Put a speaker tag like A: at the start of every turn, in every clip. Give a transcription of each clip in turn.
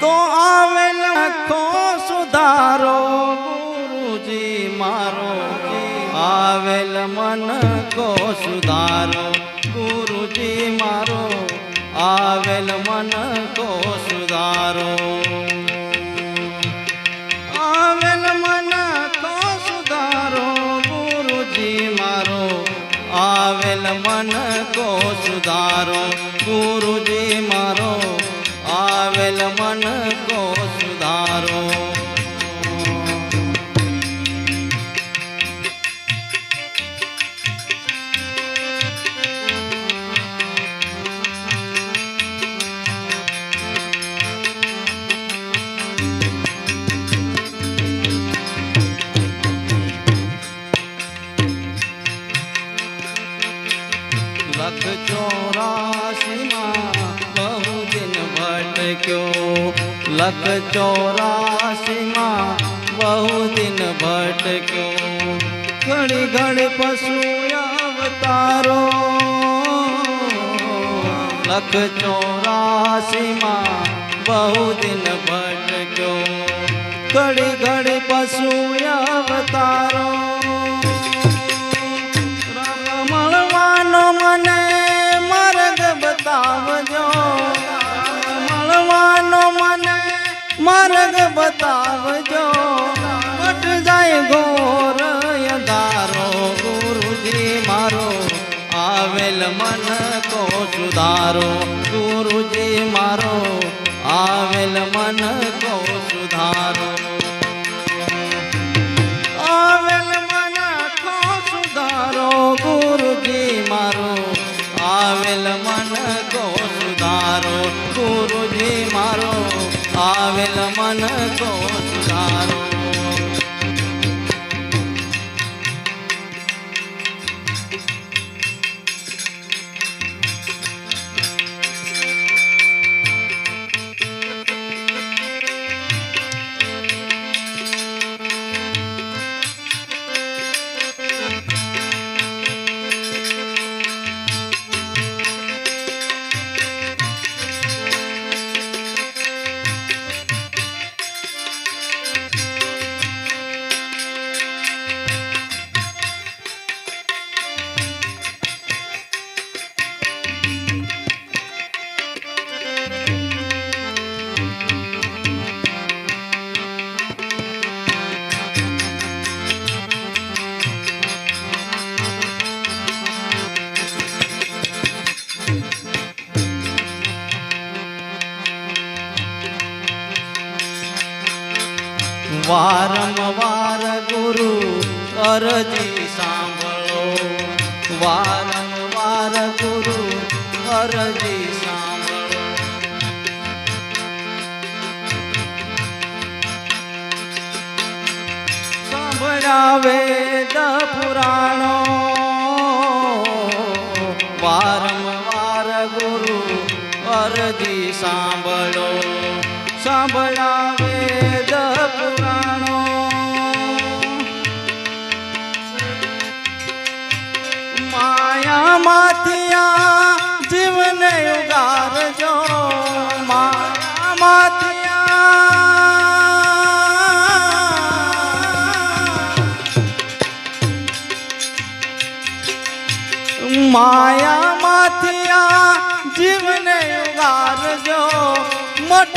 A: તો આવેલ લખો સુધારો ગુરુજી મારો. આવેલ મન કો સુધારો ગુરુજી મારો. આવેલ મન કો સુધારો. આવેલ મન કો સુધારો ગુરુજી મારો. આવેલ મન કો સુધારો ગુરુજી મારો. મન કો લખ ચોરાશીમાં બહુ દિન ભટક્યો. ઘડી ઘડી પશુ અવતારો. લખ ચોરાશીમાં બહુ દિન ભટક્યો. ઘડી ઘડી પશુ અવતારો. રામ મળવાનો માર્ગ બતાવજો. મટ જાય ગોર અંધારો ગુરુજી મારો. આવેલ મન કો સુધારો. વારંવાર ગુરુ અરજી સાંભળો. વારંવાર ગુરુ અરજી સાંભળો. સાંભળ્યા વેદ પુરાણો માયા માથિયા જીવને ઉગારજો. માયા માથિયા જીવને ઉગારજો. મટ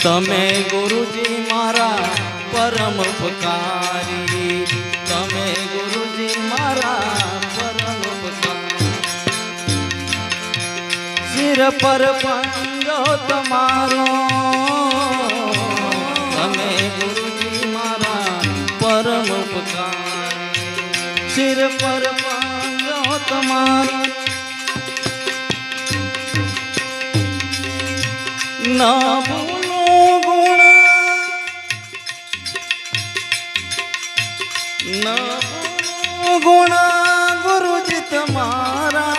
A: તમે ગુરુજી મારા પરમ ઉપકારી તમે ગુરુજી મારા પરમ ઉપકારી સિર પર પંજો તમારો તમે ગુરુજી મારા પરમ ઉપકારી સિર પર પંજો તમારો ના ગુણ ગુરુજી તમારા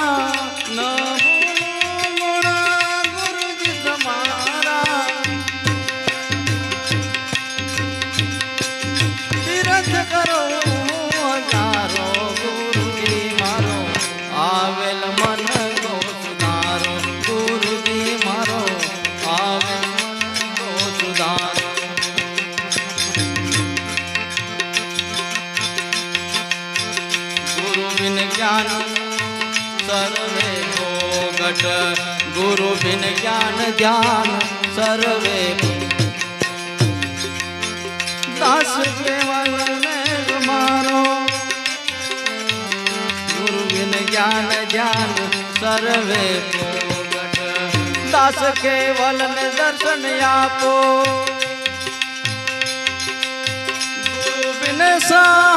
A: ગુરુ બિન જ્ઞાન ધ્યાન સર્વે દાસ કેવલને મારો. ગુરુ બિન જ્ઞાન ધ્યાન સર્વે દાસ કેવલને દર્શન આપો. બિન સહાય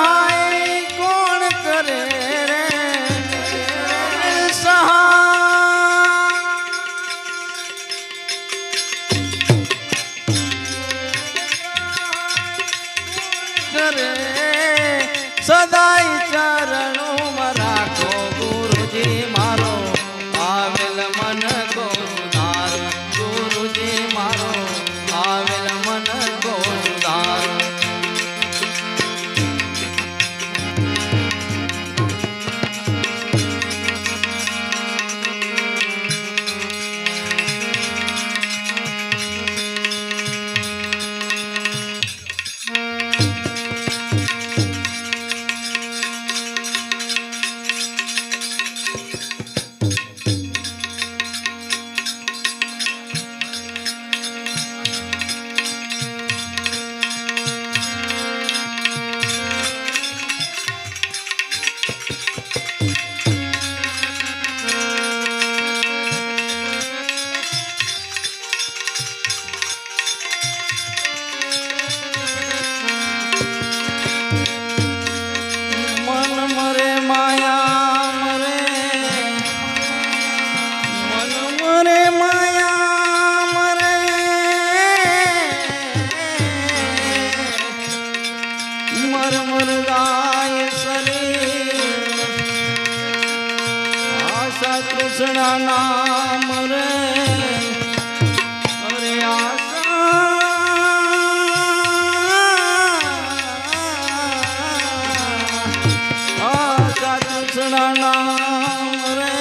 A: નામ રે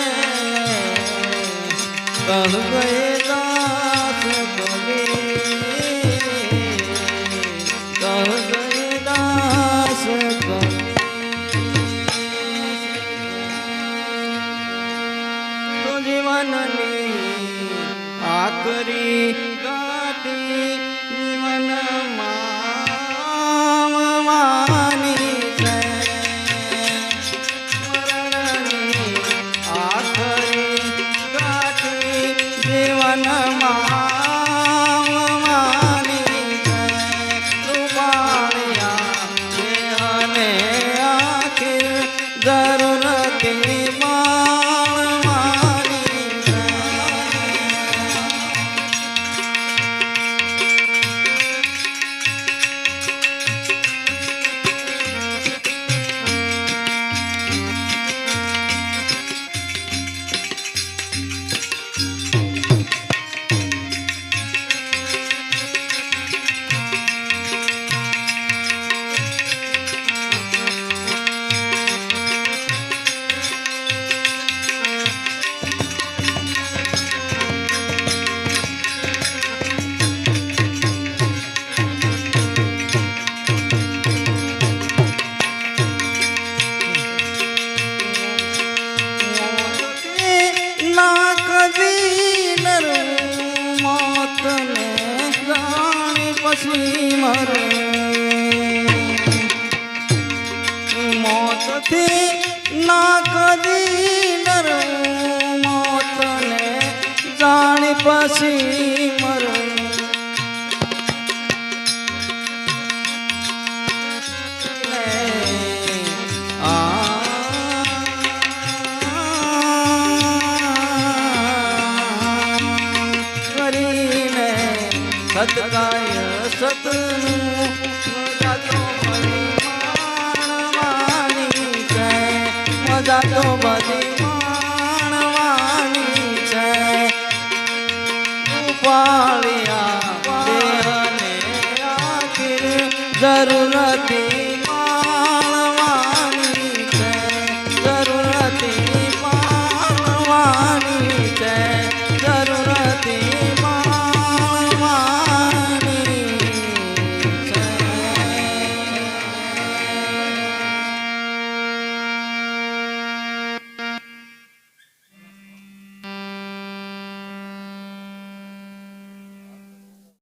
A: કહ ગયે દાસ જાણી પછી મરણ સતકાય સતનું